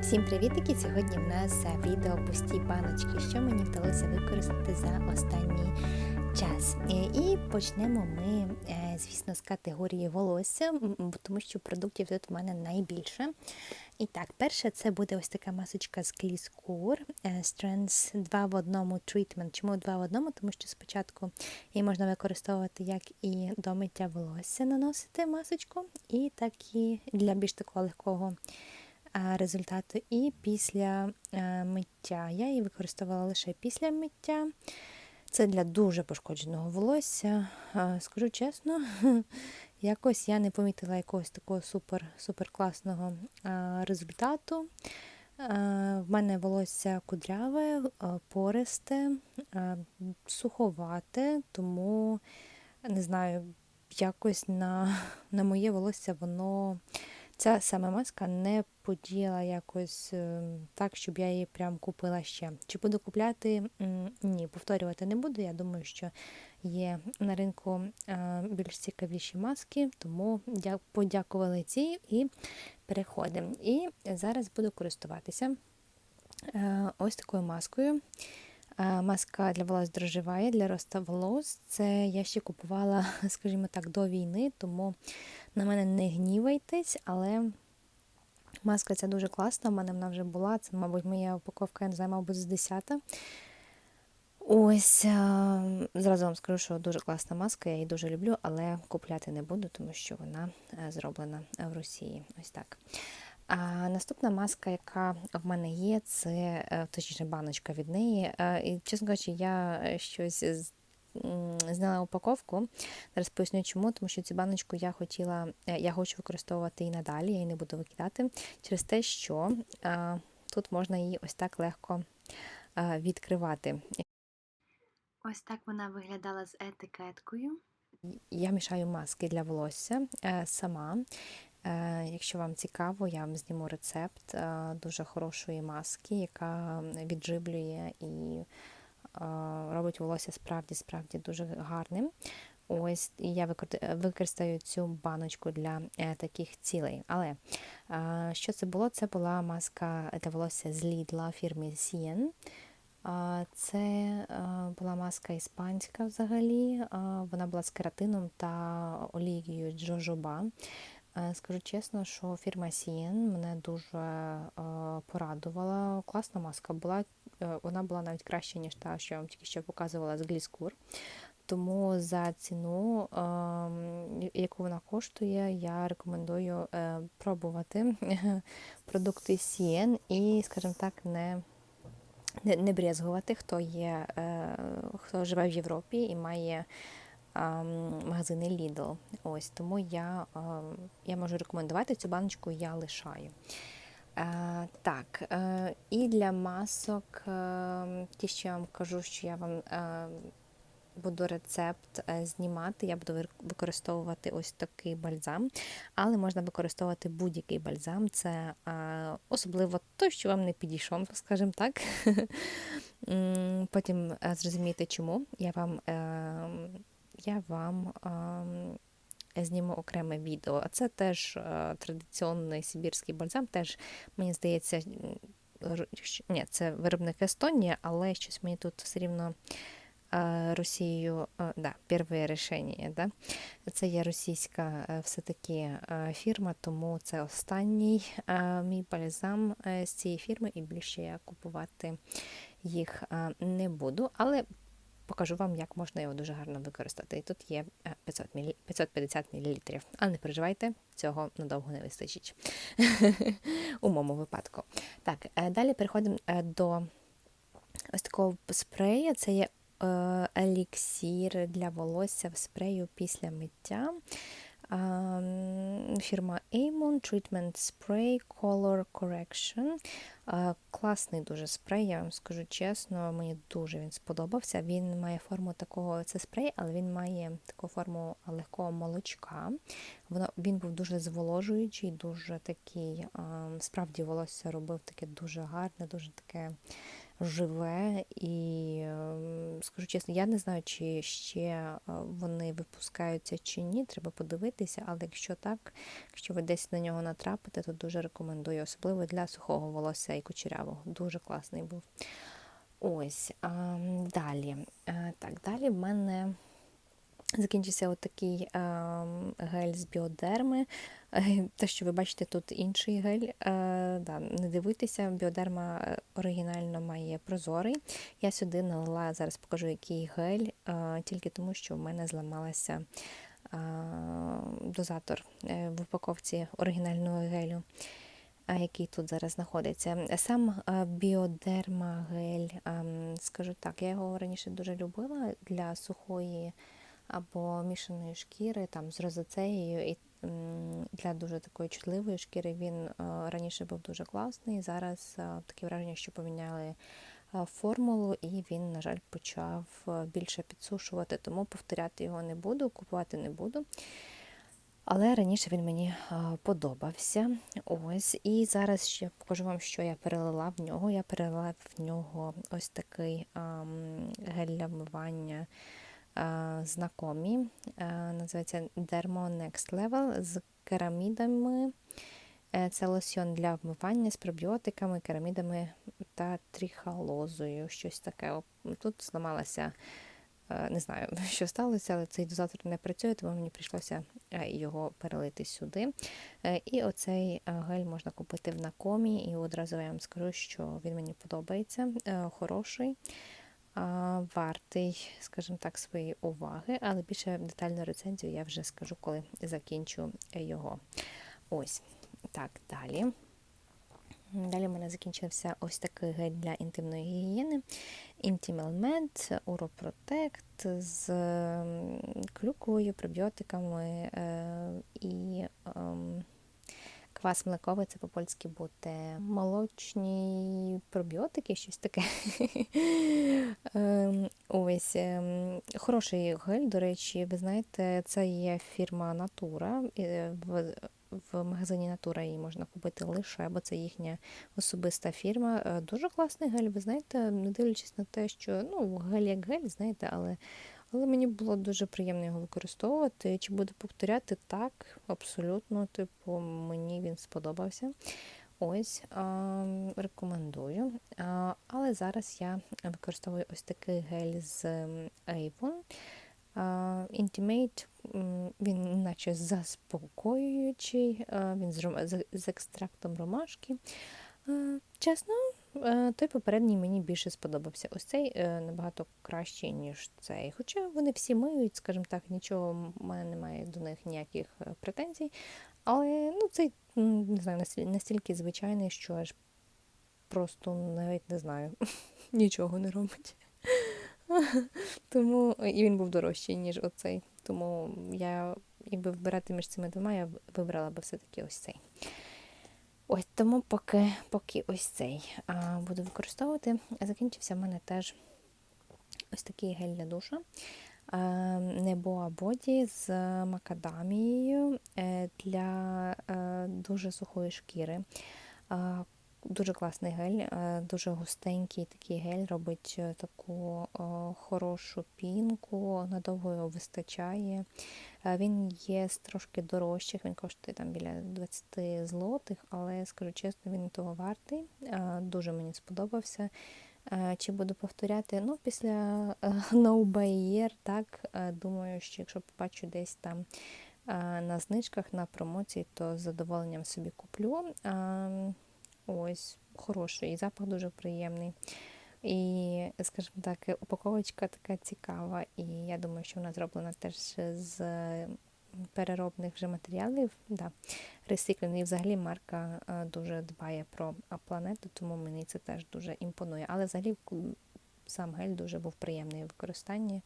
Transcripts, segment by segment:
Всім привітики! Сьогодні в нас е, відео пусті баночки, що мені вдалося використати за останній час. Е, І почнемо ми, е, звісно, з категорії волосся, тому що продуктів тут в мене найбільше. І так, перше, це буде ось така масочка з Кліскур Strands 2 в одному treatment. Чому 2 в одному? Тому що спочатку її можна використовувати як і до миття волосся наносити масочку, і так і для більш такого легкого результату. І після е, миття. Я її використовувала лише після миття. Це для дуже пошкодженого волосся. Скажу чесно, якось я не помітила якогось такого супер, супер класного результату. В мене волосся кудряве, пористе, суховате, тому не знаю, якось на, на моє волосся воно. Ця саме маска не подіяла якось е, так, щоб я її прям купила ще. Чи буду купляти? Ні, повторювати не буду. Я думаю, що є на ринку е, більш цікавіші маски, тому дя- подякували цій і переходимо. І зараз буду користуватися е, ось такою маскою. Е, Маска для волос дрожжеває, для роста волос. Це я ще купувала, скажімо так, до війни, тому на мене не гнівайтесь, але маска ця дуже класна. У мене вона вже була. Це, мабуть, моя упаковка, я не знаю, мабуть, з 10. Ось е, зразу вам скажу, що дуже класна маска, я її дуже люблю, але купляти не буду, тому що вона е, зроблена в Росії. Ось так. А наступна маска, яка в мене є, це е, точніше баночка від неї. Е, І, чесно кажучи, я щось зняла упаковку. Зараз поясню чому, тому що цю баночку я хотіла, е, я хочу використовувати і надалі, я її не буду викидати через те, що е, тут можна її ось так легко е, відкривати. Ось так вона виглядала з етикеткою. Я мішаю маски для волосся е, сама. Якщо вам цікаво, я вам зніму рецепт е, дуже хорошої маски, яка відживлює і е, робить волосся справді справді дуже гарним. Ось я використаю цю баночку для е, таких цілей. Але що це було? Це була маска для волосся з Lidl фірми Sien. Це була маска іспанська взагалі. Вона була з кератином та олією джожоба. Е, Скажу чесно, що фірма Sien мене дуже е, порадувала. Класна маска була. Е, Вона була навіть краще, ніж та, що я вам тільки що показувала з Гліскур. Тому за ціну, ем, яку вона коштує, я рекомендую пробувати продукти Sien і, скажімо так, не не, брезгувати, хто є, хто живе в Європі і має магазини Lidl. Ось тому я, ем, я можу рекомендувати цю баночку, я лишаю. Е, так, е, і для масок, е, ті, що я вам кажу, що я вам буду рецепт знімати, я буду використовувати ось такий бальзам, але можна використовувати будь-який бальзам. Це особливо той, що вам не підійшов, скажімо так. Потім зрозумієте, чому. Я вам, е, я вам зніму окреме відео. А це теж е, традиційний сибірський бальзам, теж, мені здається, ні, це виробник Естонія, але щось мені тут все рівно е, Росією, е, да, перше рішення, да? Це є російська все-таки фірма, тому це останній мій бальзам з цієї фірми, і більше я купувати їх не буду, але покажу вам, як можна його дуже гарно використати. І тут є е, 500 мл, 550 мл. Але не переживайте, цього надовго не вистачить у моєму випадку. Так, е, далі переходимо е, до ось такого спрея. Це є е, еліксір для волосся в спрею після миття. Фірма Amon Treatment Spray Color Correction. Класний дуже спрей, я вам скажу чесно, мені дуже він сподобався. Він має форму такого, це спрей, але він має таку форму легкого молочка. Він був дуже зволожуючий, дуже такий, справді волосся робив таке дуже гарне, дуже таке живе. І ем, скажу чесно, я не знаю, чи ще е, вони випускаються чи ні. Треба подивитися, але якщо так, якщо ви десь на нього натрапите, то дуже рекомендую, особливо для сухого волосся і кучерявого. Дуже класний був. Ось а, далі. А, так, далі в мене закінчився отакий а, гель з біодерми. Е, Те, що ви бачите, тут інший гель. А, да, не дивуйтеся, біодерма е, оригінально має прозорий. Я сюди налила, зараз покажу, який гель, тільки тому, що в мене зламалася дозатор е, в упаковці оригінального гелю який тут зараз знаходиться. Сам біодерма гель, а, скажу так, я його раніше дуже любила для сухої або мішаної шкіри, там з розоцеєю і для дуже такої чутливої шкіри він раніше був дуже класний. Зараз таке враження, що поміняли формулу, і він, на жаль, почав більше підсушувати, тому повторяти його не буду, купувати не буду. Але раніше він мені подобався. Ось. І зараз ще покажу вам, що я перелила в нього. Я перелила в нього ось такий гель для вмивання знакомі. Називається Dermo Next Level з керамідами. Е, Це лосьон для вмивання з пробіотиками, керамідами та тріхалозою. Щось таке. Тут зламалася. Е, Не знаю, що сталося, але цей дозатор не працює, тому мені прийшлося е, його перелити сюди. Е, І оцей е, гель можна купити в накомі, і одразу я вам скажу, що він мені подобається, е, хороший, вартий, скажімо так, своєї уваги, але більше детальну рецензію я вже скажу, коли закінчу його. Ось так далі. Далі в мене закінчився ось такий гель для інтимної гігієни. Med, Uroprotect з клюквою, пробіотиками е, і ем, квас млековий, це по-польськи буде молочні пробіотики, щось таке. Ем, Ось ем, хороший гель, до речі, ви знаєте, це є фірма і, е, В магазині Natura її можна купити лише, бо це їхня особиста фірма. Е, Дуже класний гель, ви знаєте, не дивлячись на те, що ну, гель як гель, знаєте, але, але мені було дуже приємно його використовувати. Чи буду повторяти? Так, абсолютно. Типу, мені він сподобався. Ось а, рекомендую. А, але зараз я використовую ось такий гель з Avon. Intimate, він наче заспокоюючий, він з, з, екстрактом ромашки. Чесно, той попередній мені більше сподобався. Ось цей е, набагато кращий, ніж цей. Хоча вони всі миють, скажімо так, нічого, в мене немає до них ніяких е, претензій. Але ну, цей не знаю, настільки звичайний, що аж просто навіть не знаю, нічого не робить. Тому і він був дорожчий, ніж оцей. Тому я, якби вибирати між цими двома, я вибрала би все-таки ось цей. Ось тому поки, поки ось цей а, буду використовувати. Закінчився в мене теж ось такий гель для душа. А, Небоа Боді з макадамією е, для е, дуже сухої шкіри. Дуже класний гель, е, дуже густенький такий гель, робить е, таку е, хорошу пінку, надовго його вистачає. Він є з трошки дорожчих, він коштує там біля 20 злотих, але скажу чесно, він того вартий. Дуже мені сподобався. Чи буду повторяти? Ну, після No Buyer, так, думаю, що якщо побачу десь там на знижках, на промоції, то з задоволенням собі куплю. Ось, хороший, запах дуже приємний. І, скажімо так, упаковочка така цікава, і я думаю, що вона зроблена теж з переробних вже матеріалів. Да. Recycling. І взагалі марка е, дуже дбає про планету, тому мені це теж дуже імпонує. Але взагалі сам гель дуже був приємний у використанні,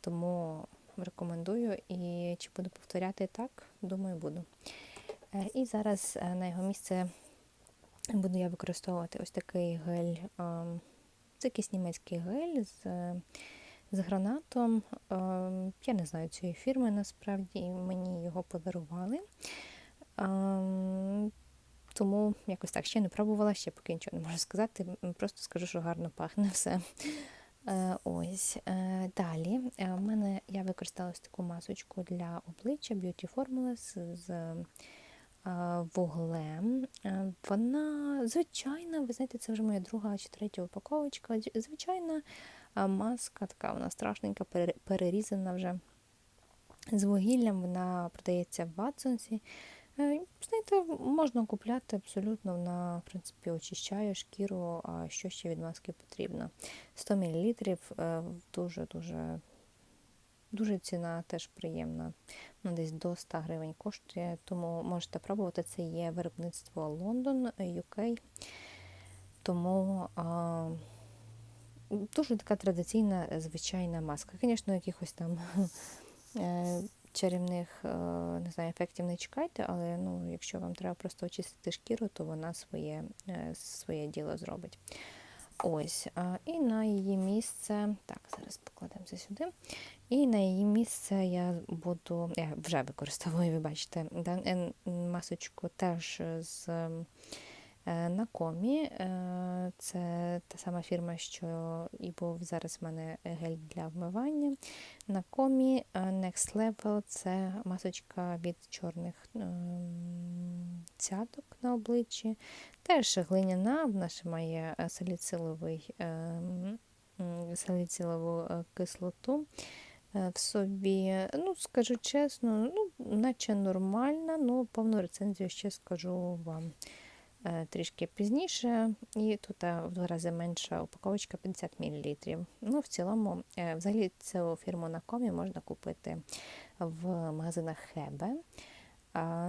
тому рекомендую. І чи буду повторяти так, думаю, буду. Е, І зараз е, на його місце буду я використовувати ось такий гель. Це якийсь німецький гель з, з гранатом. Я не знаю цієї фірми, насправді мені його подарували. Тому якось так ще не пробувала, ще поки нічого не можу сказати. Просто скажу, що гарно пахне все. Е, Ось е, далі. е, У мене я використала таку масочку для обличчя Beauty Formula з, вуглем. Е, Вона звичайна, ви знаєте, це вже моя друга чи третя упаковочка. Звичайна е, маска, така вона страшненька, перерізана вже з вугіллям. Вона продається в Ватсонсі. Е, Знаєте, можна купляти абсолютно, вона, в принципі, очищає шкіру, а що ще від маски потрібно. 100 мл дуже-дуже дуже ціна теж приємна. Ну, десь до 100 гривень коштує, тому можете пробувати. Це є виробництво Лондон, UK. Тому а, дуже така традиційна, звичайна маска. Звісно, якихось там е, чарівних е, не знаю, ефектів не чекайте, але ну, якщо вам треба просто очистити шкіру, то вона своє, е, своє діло зробить. Ось, і на її місце, так, зараз покладемо це сюди. І на її місце я буду, я вже використовую, ви бачите, масочку теж з е, Накомі. Е, Це та сама фірма, що і був зараз в мене гель для вмивання. Накомі е, Next Level це масочка від чорних ем, цяток на обличчі. Теж глиняна, вона ще має саліциловий, ем, саліцилову кислоту в собі. Ну, скажу чесно, ну, наче нормальна, ну, повну рецензію ще скажу вам трішки пізніше. І тут е, в два рази менша упаковочка 50 мл. Ну, в цілому, е, взагалі, цю фірму на комі можна купити в магазинах Хебе.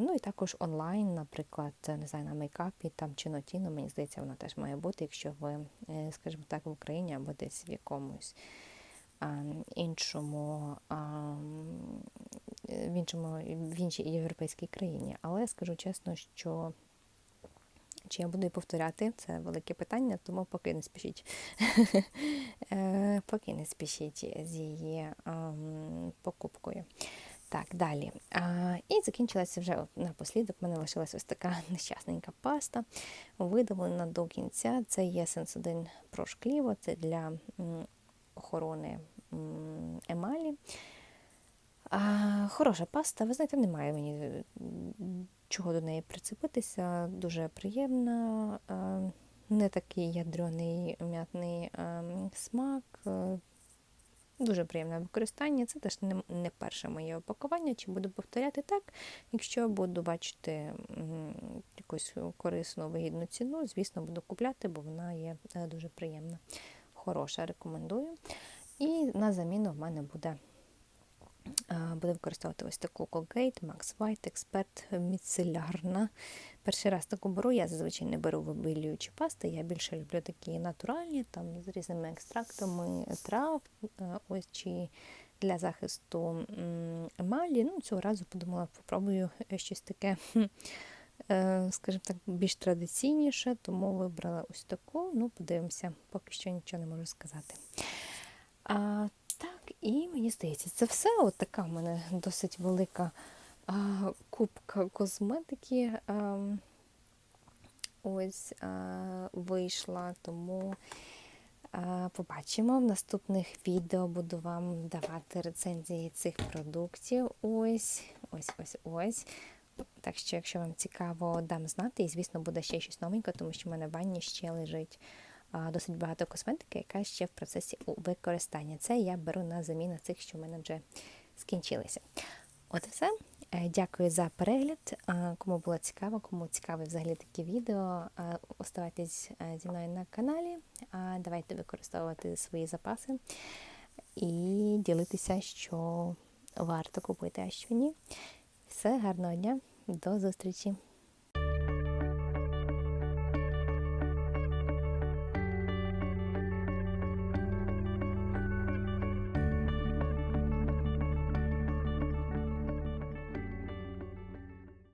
Ну і також онлайн, наприклад, не знаю, на мейкапі там чи нотіно, мені здається, вона теж має бути, якщо ви, е, скажімо так, в Україні або десь в якомусь іншому, в іншому, в іншій європейській країні. Але скажу чесно, що чи я буду повторяти, це велике питання, тому поки не спішіть. Е, Поки не спішіть з її покупкою. Так, далі. А, і закінчилася вже напослідок. У мене лишилася ось така нещасненька паста, видавлена до кінця. Це є Sensodyne Pro шкліво, це для охорони емалі. А, хороша паста, ви знаєте, немає мені чого до неї прицепитися. Дуже приємна, не такий ядрений м'ятний смак. е, Дуже приємне використання. Це теж не, перше моє опакування. Чи буду повторяти так? Якщо буду бачити якусь корисну вигідну ціну, звісно, буду купляти, бо вона є е, дуже приємна. Хороша, рекомендую. І на заміну в мене буде. Е, Буду використовувати ось таку Colgate Max White Expert міцелярна. Перший раз таку беру, я зазвичай не беру вибілюючі пасти, я більше люблю такі натуральні, там з різними екстрактами трав, е, ось чи для захисту емалі. Ну, цього разу подумала, попробую щось таке, е, скажімо так, більш традиційніше, тому вибрала ось таку. Ну, подивимося, поки що нічого не можу сказати. А, і мені здається, це все. От така в мене досить велика а, кубка косметики. А, ось а, вийшла, тому а, побачимо в наступних відео. Буду вам давати рецензії цих продуктів. Ось, ось, ось, ось. Так що, якщо вам цікаво, дам знати. І, звісно, буде ще щось новеньке, тому що в мене в ванні ще лежить досить багато косметики, яка ще в процесі використання. Це я беру на заміну цих, що в мене вже скінчилися. От і все. Е, Дякую за перегляд. Кому було цікаво, кому цікаві взагалі такі відео, оставайтесь е, зі мною на каналі. Давайте використовувати свої запаси і ділитися, що варто купити, а що ні. Все, гарного дня, до зустрічі!